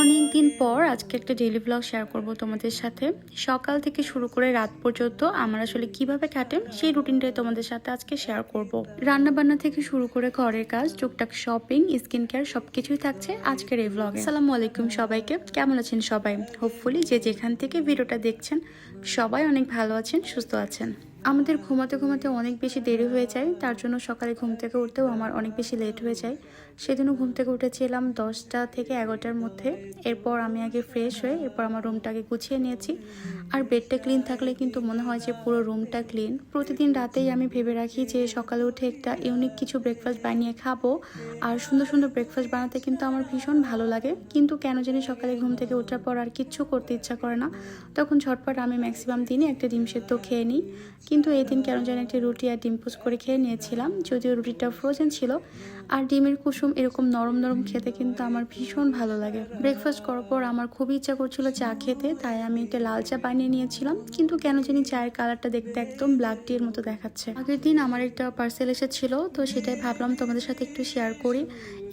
অনেক দিন পর আজকে একটা ডেলি ব্লগ শেয়ার করব তোমাদের সাথে। সকাল থেকে শুরু করে রাত পর্যন্ত আমার আসলে কীভাবে কাটে সেই রুটিনটাই তোমাদের সাথে আজকে শেয়ার করব। রান্না বান্না থেকে শুরু করে ঘরের কাজ, টুকটাক শপিং স্কিন কেয়ার সবকিছুই থাকছে আজকের এই ব্লগে আসসালামু আলাইকুম সবাইকে। কেমন আছেন সবাই? হোপফুলি যে যেখান থেকে ভিডিওটা দেখছেন সবাই অনেক ভালো আছেন, সুস্থ আছেন। আমাদের ঘুমাতে ঘুমাতে অনেক বেশি দেরি হয়ে যায়, তার জন্য সকালে ঘুম থেকে উঠতেও আমার অনেক বেশি লেট হয়ে যায়। সেদিনও ঘুম থেকে উঠেছিলাম দশটা থেকে এগারোটার মধ্যে। এরপর আমি আগে ফ্রেশ হয়ে এরপর আমার রুমটাকে গুছিয়ে নিয়েছি। আর বেডটা ক্লিন থাকলে কিন্তু মনে হয় যে পুরো রুমটা ক্লিন প্রতিদিন রাতেই আমি ভেবে রাখি যে সকালে উঠে একটা ইউনিক কিছু ব্রেকফাস্ট বানিয়ে খাব। আর সুন্দর সুন্দর ব্রেকফাস্ট বানাতে কিন্তু আমার ভীষণ ভালো লাগে। কিন্তু কেন জানি সকালে ঘুম থেকে ওঠার পর আর কিচ্ছু করতে ইচ্ছা করে না। তখন ঝটপট আমি ম্যাক্সিমাম দিনে একটা ডিম সেদ্ধ খেয়ে নিই। কিন্তু এই দিন কেন জানি একটি রুটি আর ডিম পোস্ট করে খেয়ে নিয়েছিলাম। যদিও রুটিটা ফ্রোজেন ছিল, আর ডিমের কুসুম এরকম নরম নরম খেতে কিন্তু আমার ভীষণ ভালো লাগে। ব্রেকফাস্ট করার পর আমার খুবই ইচ্ছা করছিল চা খেতে, তাই আমি একটা লাল চা বানিয়ে নিয়েছিলাম, কিন্তু কেন জানি চায়ের কালারটা দেখতে একদম ব্ল্যাক টি এর মতো দেখাচ্ছে। আগের দিন আমার একটা পার্সেল এসেছিল, তো সেটাই ভাবলাম তোমাদের সাথে একটু শেয়ার করি।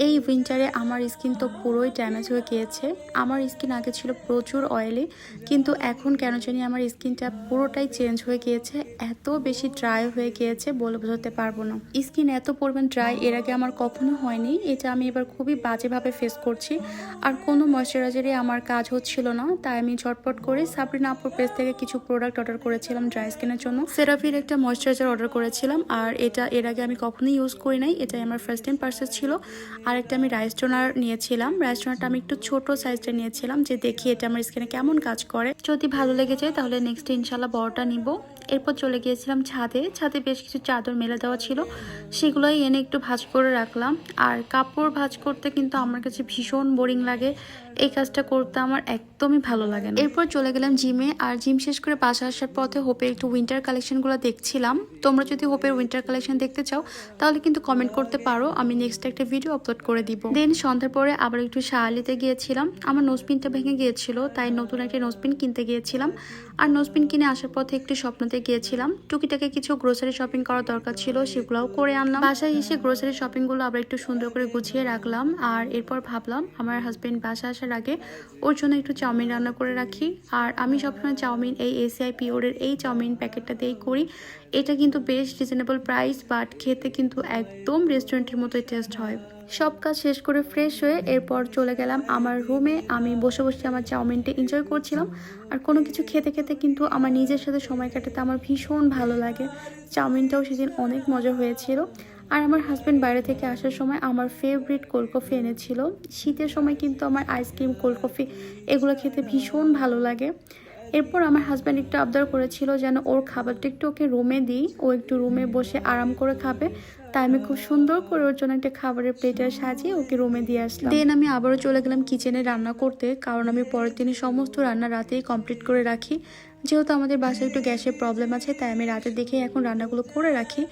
এই উইন্টারে আমার স্কিন তো পুরোই ড্যামেজ হয়ে গিয়েছে। আমার স্কিন আগে ছিল প্রচুর অয়েলি কিন্তু এখন কেন জানি আমার স্কিনটা পুরোটাই চেঞ্জ হয়ে গিয়েছে, এত বেশি ড্রাই হয়ে গিয়েছে বলে বোঝাতে পারব না। স্কিন এত পরিমাণ ড্রাই এর আগে আমার কখনো হয়নি, এটা আমি এবার খুবই বাজেভাবে ফেস করছি। আর কোনো ময়শ্চারাইজারে আমার কাজ হচ্ছিল না, তাই আমি ঝটপট করে সাবরিনা আপুর পেজ থেকে কিছু প্রোডাক্ট অর্ডার করেছিলাম ড্রাই স্কিনের জন্য। সেরাফির একটা ময়শ্চারাইজার অর্ডার করেছিলাম, আর এটা এর আগে আমি কখনোই ইউজ করি নাই, এটাই আমার ফার্স্ট টাইম পার্সেস ছিল। আর একটা আমি রাইস টোনার নিয়েছিলাম। রাইস টোনারটা আমি একটু ছোট সাইজটা নিয়েছিলাম যে দেখি এটা আমার স্কিনে কেমন কাজ করে। যদি ভালো লেগে যায় তাহলে নেক্সট ইনশাল্লাহ বড়টা নিব। এরপর চলে গিয়েছিলাম ছাদে। ছাদে বেশ কিছু চাদর মেলে দেওয়া ছিল। সেগুলোই এনে একটু ভাঁজ করে রাখলাম। আর কাপড় ভাঁজ করতে কিন্তু আমার কাছে ভীষণ বোরিং লাগে। এই কাজটা করতে আমার একদমই ভালো লাগে না। এরপর চলে গেলাম জিমে। আর জিম শেষ করে বাসা আসার পথে হোপের একটু উইন্টার কালেকশনগুলো দেখছিলাম। তোমরা যদি হোপের উইন্টার কালেকশন দেখতে চাও, তাহলে কিন্তু কমেন্ট করতে পারো। আমি নেক্সট একটা ভিডিও আপলোড করে দিব। দেন সন্ধ্যার পরে আবার একটু শাহালিতে গিয়েছিলাম। আমার নোজপিনটা ভেঙে গিয়েছিল, তাই নতুন একটা নোজপিন কিনতে গিয়েছিলাম। আর নোজপিন কিনে আসার পথে একটু স্বপ্নতে গিয়েছিলাম। টুকিটাকে কিছু গ্রোসারি শপিং করার দরকার ছিল, সেগুলোও করে আনলাম। বাসায় এসে গ্রোসারি শপিংগুলো আবার একটু সুন্দর করে গুছিয়ে রাখলাম। আর এরপর ভাবলাম, আমার হাজবেন্ড বাসা আসার আগে ওর জন্য একটু চাউমিন রান্না করে রাখি। আর আমি সবসময় চাউমিন, এই এসিআই পিওরের এই চাউমিন প্যাকেটটা দিয়েই করি। এটা কিন্তু বেশ রিজনেবল প্রাইস বাট খেতে কিন্তু একদম রেস্টুরেন্টের মতোই টেস্ট হয়। সব কাজ শেষ করে ফ্রেশ হয়ে এরপর চলে গেলাম আমার রুমে আমি বসে বসে আমার চাউমিনটা এনজয় করছিলাম। আর কোনো কিছু খেতে খেতে কিন্তু আমার নিজের সাথে সময় কাটাতে আমার ভীষণ ভালো লাগে। চাউমিনটাও সেদিন অনেক মজা হয়েছিল। আর আমার হাজব্যান্ড বাইরে থেকে আসার সময় আমার ফেভারিট কোল্ড কফি এনেছিল। শীতের সময় কিন্তু আমার আইসক্রিম কোল্ড কফি এগুলো খেতে ভীষণ ভালো লাগে। এরপর আমার হাজব্যান্ড একটু আবদার করেছিল যেন ওর খাবারটা একটু ওকে রুমে দিই। ও একটু রুমে বসে আরাম করে খাবে। তাই আমি খুব সুন্দর করে ওর জন্য একটা খাবারের প্লেটার সাজিয়ে ওকে রুমে দিয়ে আসলাম। দেন আমি আবারও চলে গেলাম কিচেনে রান্না করতে, কারণ আমি পরের দিনই সমস্ত রান্না রাতেই কমপ্লিট করে রাখি। যেহেতু আমাদের বাসায় একটু গ্যাসের প্রবলেম আছে, তাই আমি রাতের দিকে এখন রান্নাগুলো করে রাখি।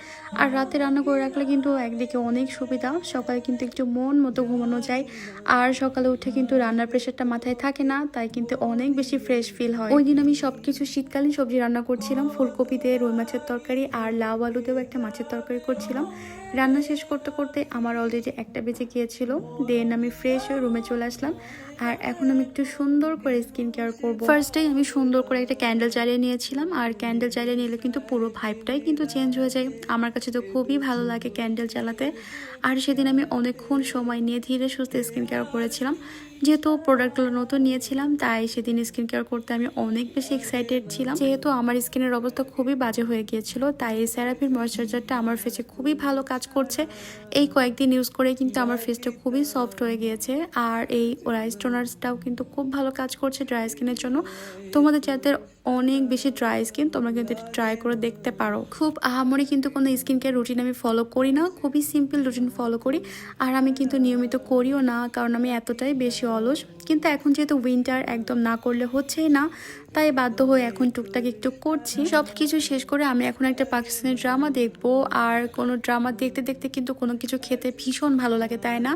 আর রাতে রান্না করে রাখলে কিন্তু একদিকে অনেক সুবিধা, সকালে কিন্তু একটু মন মতো ঘুমানো যায়। আর সকালে উঠে কিন্তু রান্নার প্রেশারটা মাথায় থাকে না, তাই কিন্তু অনেক বেশি ফ্রেশ ফিল হয়। ওই দিন আমি সব কিছু শীতকালীন সবজি রান্না করছিলাম ফুলকপি দিয়ে রুই মাছের তরকারি আর লাউ আলু দিয়েও একটা মাছের তরকারি করছিলাম। রান্না শেষ করতে করতে আমার অলরেডি একটা বেজে গিয়েছিল। দেন আমি ফ্রেশ হয়ে রুমে চলে আসলাম। আর এখন আমি একটু সুন্দর করে স্কিন কেয়ার করব ফার্স্টেই আমি সুন্দর করে একটা ক্যান্ডেল জ্বালিয়ে নিয়েছিলাম, আর ক্যান্ডেল জ্বালিয়ে নিলে কিন্তু পুরো ভাইবটাই কিন্তু চেঞ্জ হয়ে যায়। আমার কাছে তো খুবই ভালো লাগে ক্যান্ডেল জ্বালাতে। আর সেদিন আমি অনেকক্ষণ সময় নিয়ে ধীরে সুস্থে স্কিন কেয়ার করেছিলাম। যেহেতু প্রোডাক্টগুলো নতুন নিয়েছিলাম, তাই সেদিন স্কিন কেয়ার করতে আমি অনেক বেশি এক্সাইটেড ছিলাম। যেহেতু আমার স্কিনের অবস্থা খুবই বাজে হয়ে গিয়েছিল, তাই এই স্যারাপির ময়শ্চারাইজারটা আমার ফেসে খুবই ভালো কাজ করছে। এই কয়েকদিন ইউজ করে কিন্তু আমার ফেসটা খুবই সফট হয়ে গিয়েছে। আর এই রাইস টোনার্সটাও কিন্তু খুব ভালো কাজ করছে ড্রাই স্কিনের জন্য। তোমাদের যাদের অনেক বেশি ড্রাই স্কিন তোমরা কিন্তু এটা ট্রাই করে দেখতে পারো। খুব আহামরি কিন্তু কোনো স্কিন কেয়ার রুটিন আমি ফলো করি না, খুবই সিম্পল রুটিন ফলো করি। আর আমি কিন্তু নিয়মিত করিও না, কারণ আমি এতটাই বেশি অলস। কিন্তু এখন যেহেতু উইন্টার একদম না করলে হচ্ছেই না তাই বাধ্য হয়ে এখন টুকটাক একটু করছি। সব কিছু শেষ করে আমি এখন একটা পাকিস্তানি ড্রামা দেখব। আর কোনো ড্রামা দেখতে দেখতে কিন্তু কোনো কিছু খেতে ভীষণ ভালো লাগে, তাই না?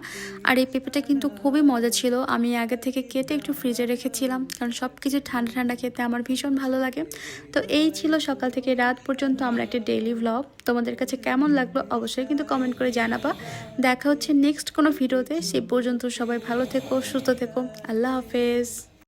আর এই পেঁপেটা কিন্তু খুবই মজা ছিল। আমি আগে থেকে কেটে একটু ফ্রিজে রেখেছিলাম। কারণ সব কিছু ঠান্ডা ঠান্ডা খেতে আমার ভীষণ ভালো লাগে। তো এই ছিল সকাল থেকে রাত পর্যন্ত আমরা একটা ডেইলি ভ্লগ তোমাদের কাছে কেমন লাগল অবশ্যই কিন্তু কমেন্ট করে জানাবা। দেখা হচ্ছে নেক্সট কোনো ভিডিওতে সে পর্যন্ত সবাই ভালো থেকো, সুস্থ থেকো। আল্লাহ হাফেজ।